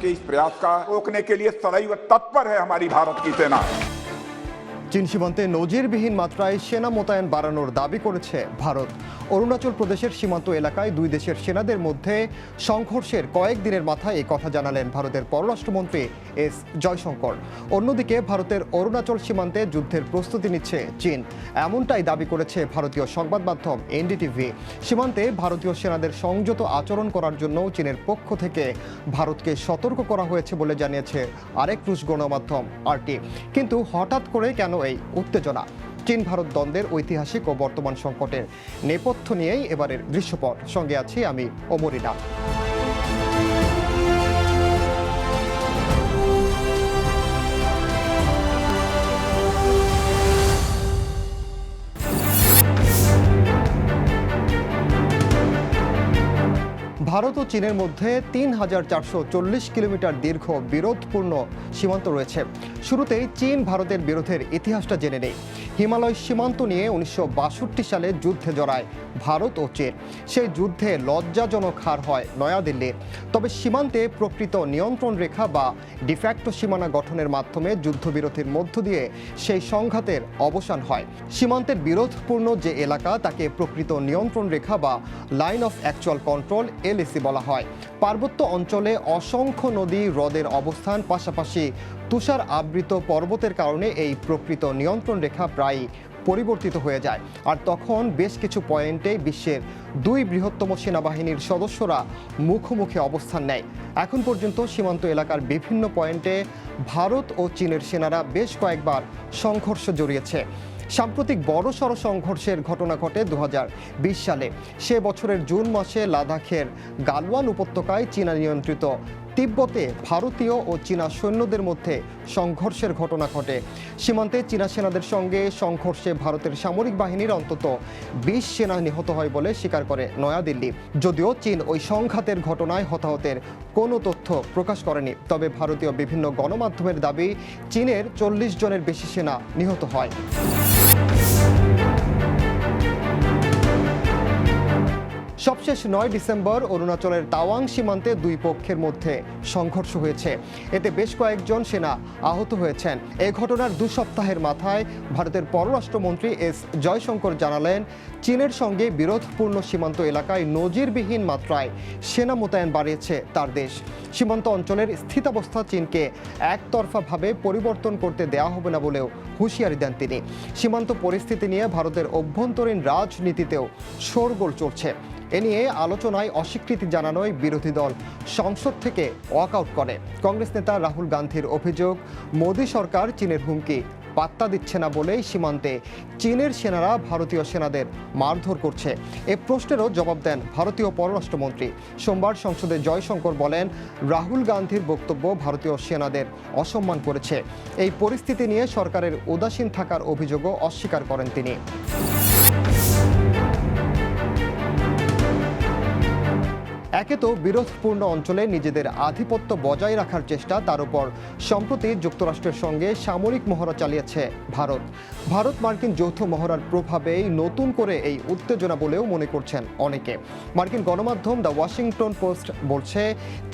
के इस प्रयास का रोकने के लिए सदैव तत्पर है हमारी भारत की सेना। চীন সীমান্তে নজিরবিহীন মাত্রায় সেনা মোতায়েন বাড়ানোর দাবি করেছে ভারত। অরুণাচল প্রদেশের সীমান্ত এলাকায় দুই দেশের সেনাদের মধ্যে সংঘর্ষের কয়েকদিনের মাথায় এই কথা জানালেন ভারতের পররাষ্ট্রমন্ত্রী এস জয়শঙ্কর। অন্যদিকে ভারতের অরুণাচল সীমান্তে যুদ্ধের প্রস্তুতি নিচ্ছে চীন। এমনটাই দাবি করেছে ভারতীয় সংবাদ মাধ্যম এনডিটিভি। সীমান্তে ভারতীয় সেনাদের সংযত আচরণ করার জন্য চীনের পক্ষ থেকে ভারতকে সতর্ক করা হয়েছে বলে জানিয়েছে আরেক রুশ গণমাধ্যম আরটি। কিন্তু হঠাৎ করে কেন এই উত্তেজনা। চীন ভারত দ্বন্দ্বের ঐতিহাসিক ও বর্তমান সংকটের নেপথ্য নিয়েই এবারের দৃশ্যপট। সঙ্গে আছি আমি অমরিনা ভারত চীনের মধ্যে তিন হাজার চারশো চল্লিশ কিলোমিটার দীর্ঘ বিরোধপূর্ণ সীমান্ত রয়েছে। শুরুতেই চীন ভারতের বিরোধের ইতিহাসটা জেনে নেই। হিমালয় সীমান্ত নিয়ে উনিশশো সালে যুদ্ধে জড়ায় ভারত ও চীন। সেই যুদ্ধে লজ্জাজনক হার হয় নয়াদিল্লির তবে সীমান্তে প্রকৃত নিয়ন্ত্রণ রেখা বা ডিফ্যাক্টো সীমানা গঠনের মাধ্যমে যুদ্ধবিরতির মধ্য দিয়ে সেই সংঘাতের অবসান হয়। সীমান্তের বিরোধপূর্ণ যে এলাকা, তাকে প্রকৃত নিয়ন্ত্রণ রেখা বা line of actual control LAC বলা হয়। পার্বত্য অঞ্চলে অসংখ্য নদী হ্রদের অবস্থান, পাশাপাশি তুষার আবৃত পর্বতের কারণে এই প্রকৃত নিয়ন্ত্রণ রেখা প্রায় পরিবর্তিত হয়ে যায়। আর তখন বেশ কিছু পয়েন্টে বিশ্বের দুই বৃহত্তম সেনাবাহিনীর সদস্যরা মুখোমুখি অবস্থান নেয়। এখন পর্যন্ত সীমান্ত এলাকার বিভিন্ন পয়েন্টে ভারত ও চীনের সেনারা বেশ কয়েকবার সংঘর্ষ জড়িয়েছে। সাম্প্রতিক বড়সড় সংঘর্ষের ঘটনা ঘটে দু হাজার বিশ সালে। সে বছরের জুন মাসে লাদাখের গালওয়ান উপত্যকায় চীনা নিয়ন্ত্রিত তিব্বতে ভারতীয় ও চীনা সৈন্যদের মধ্যে সংঘর্ষের ঘটনা ঘটে। সীমান্তে চীনা সেনাদের সঙ্গে সংঘর্ষে ভারতের সামরিক বাহিনীর অন্তত বিশ সেনা নিহত হয় বলে স্বীকার করে নয়াদিল্লি। যদিও চীন ওই সংঘাতের ঘটনায় হতাহতের কোনো তথ্য প্রকাশ করেনি, তবে ভারতীয় বিভিন্ন গণমাধ্যমের দাবি, চীনের চল্লিশ জনের বেশি সেনা নিহত হয়। সবশেষ নয় ডিসেম্বর অরুণাচলের তাওয়াং সীমান্তে দুই পক্ষের মধ্যে সংঘর্ষ হয়েছে। এতে বেশ কয়েকজন সেনা আহত হয়েছেন। এ ঘটনার দু সপ্তাহের মাথায় ভারতের পররাষ্ট্রমন্ত্রী এস জয়শঙ্কর জানালেন, চীনের সঙ্গে বিরোধপূর্ণ সীমান্ত এলাকায় নজিরবিহীন মাত্রায় সেনা মোতায়েন বাড়িয়েছে তার দেশ। সীমান্ত অঞ্চলের স্থিতাবস্থা চীনকে একতরফাভাবে পরিবর্তন করতে দেওয়া হবে না বলেও হুঁশিয়ারি দেন তিনি। সীমান্ত পরিস্থিতি নিয়ে ভারতের অভ্যন্তরীণ রাজনীতিতেও শোরগোল চলছে এ নিয়ে আলোচনায় অস্বীকৃতি জানানোয় বিরোধী দল সংসদ থেকে ওয়াকআউট করে। কংগ্রেস নেতা রাহুল গান্ধীর অভিযোগ, মোদী সরকার চীনের হুমকি, পাত্তা দিচ্ছে না বলেই সীমান্তে চীনের সেনারা ভারতীয় সেনাদের মারধর করছে। এ প্রশ্নেরও জবাব দেন ভারতীয় পররাষ্ট্রমন্ত্রী। সোমবার সংসদে জয়শঙ্কর বলেন, রাহুল গান্ধীর বক্তব্য ভারতীয় সেনাদের অসম্মান করেছে। এই পরিস্থিতি নিয়ে সরকারের উদাসীন থাকার অভিযোগও অস্বীকার করেন তিনি। একে তো বিরোধপূর্ণ অঞ্চলে নিজেদের আধিপত্য বজায় রাখার চেষ্টা, তার উপর সম্প্রতি যুক্তরাষ্ট্রের সঙ্গে সামরিক মহড়া চালিয়েছে ভারত। ভারত মার্কিন যৌথ মহড়ার প্রভাবেই নতুন করে এই উত্তেজনা বলেও মনে করছেন অনেকে। মার্কিন গণমাধ্যম দ্য ওয়াশিংটন পোস্ট বলছে,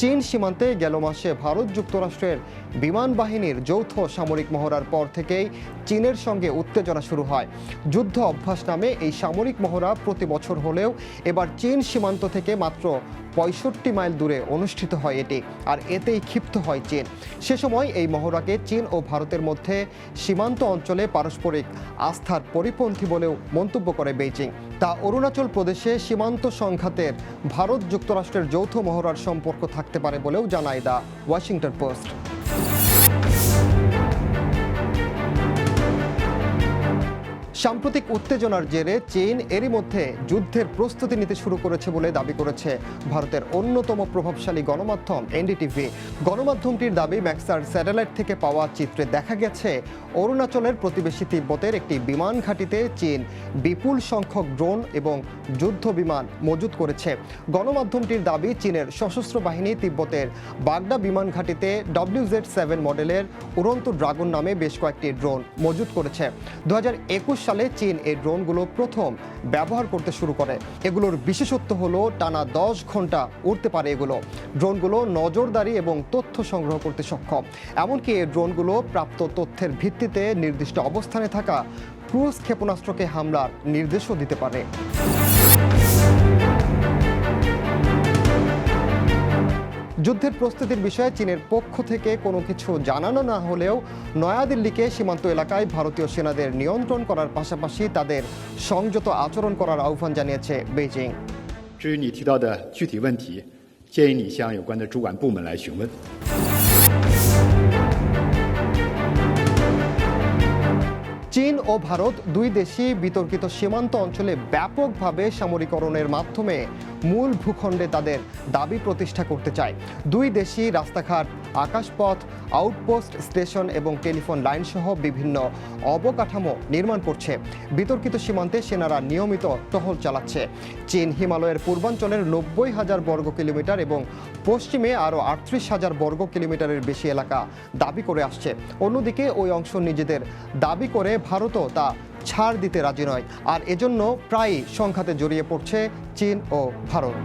চীন সীমান্তে গেল মাসে ভারত যুক্তরাষ্ট্রের বিমান বাহিনীর যৌথ সামরিক মহড়ার পর থেকেই চীনের সঙ্গে উত্তেজনা শুরু হয়। যুদ্ধ অভ্যাস নামে এই সামরিক মহড়া প্রতি বছর হলেও এবার চীন সীমান্ত থেকে মাত্র পঁয়ষট্টি মাইল দূরে অনুষ্ঠিত হয় এটি, আর এতেই ক্ষিপ্ত হয় চীন। সে সময় এই মহড়াকে চীন ও ভারতের মধ্যে সীমান্ত অঞ্চলে পারস্পরিক আস্থার পরিপন্থী বলেও মন্তব্য করে বেইজিং। তা অরুণাচল প্রদেশে সীমান্ত সংঘাতের ভারত যুক্তরাষ্ট্রের যৌথ মহড়ার সম্পর্ক থাকতে পারে বলেও জানায় দ্য ওয়াশিংটন পোস্ট। সাম্প্রতিক উত্তেজনার জেরে চীন এরই মধ্যে যুদ্ধের প্রস্তুতি নিতে শুরু করেছে বলে দাবি করেছে ভারতের অন্যতম প্রভাবশালী গণমাধ্যম এনডিটিভি। গণমাধ্যমটির দাবি, ম্যাক্সার স্যাটেলাইট থেকে পাওয়া চিত্রে দেখা গেছে, অরুণাচলের প্রতিবেশী তিব্বতের একটি বিমান ঘাঁটিতে চীন বিপুল সংখ্যক ড্রোন এবং যুদ্ধ বিমান মজুত করেছে। গণমাধ্যমটির দাবি, চীনের সশস্ত্র বাহিনী তিব্বতের বাগদা বিমান ঘাঁটিতে ডব্লিউজেড সেভেন মডেলের উড়ন্ত ড্রাগন নামে বেশ কয়েকটি ড্রোন মজুত করেছে। দু সালে সালে চীন এই ড্রোনগুলো প্রথম ব্যবহার করতে শুরু করে। এগুলোর বিশেষত্ব হলো টানা দশ ঘণ্টা উড়তে পারে এগুলো। ড্রোনগুলো নজরদারি এবং তথ্য সংগ্রহ করতে সক্ষম। এমনকি এই ড্রোনগুলো প্রাপ্ত তথ্যের ভিত্তিতে নির্দিষ্ট অবস্থানে থাকা ক্রুজ ক্ষেপণাস্ত্রকে হামলার নির্দেশও দিতে পারে। যুদ্ধের প্রস্তুতির বিষয়ে চীনের পক্ষ থেকে কোনো কিছু জানানো না হলেও নয়াদিল্লিকে সীমান্ত এলাকায় ভারতীয় সেনাদের নিয়ন্ত্রণ করার পাশাপাশি তাদের সংযত আচরণ করার আহ্বান জানিয়েছে বেইজিং 至于你提到的具体问题，建议你向有关的主管部门来询问。 চীন ও ভারত দুই দেশই বিতর্কিত সীমান্ত অঞ্চলে ব্যাপকভাবে সামরিকরণের মাধ্যমে মূল ভূখণ্ডে তাদের দাবি প্রতিষ্ঠা করতে চায়। দুই দেশই রাস্তাঘাট, আকাশপথ, আউটপোস্ট স্টেশন এবং টেলিফোন লাইন সহ বিভিন্ন অবকাঠামো নির্মাণ করছে। বিতর্কিত সীমান্তে সেনারা নিয়মিত টহল চালাচ্ছে। চীন হিমালয়ের পূর্বাঞ্চলের নব্বই হাজার বর্গ কিলোমিটার এবং পশ্চিমে আরও আটত্রিশ হাজার বর্গ কিলোমিটারের বেশি এলাকা দাবি করে আসছে। অন্যদিকে ওই অংশ নিজেদের দাবি করে ভারতও তা ছাড় দিতে রাজি নয়। আর এজন্য প্রায়ই সংখ্যাতে জড়িয়ে পড়ছে চীন ও ভারত।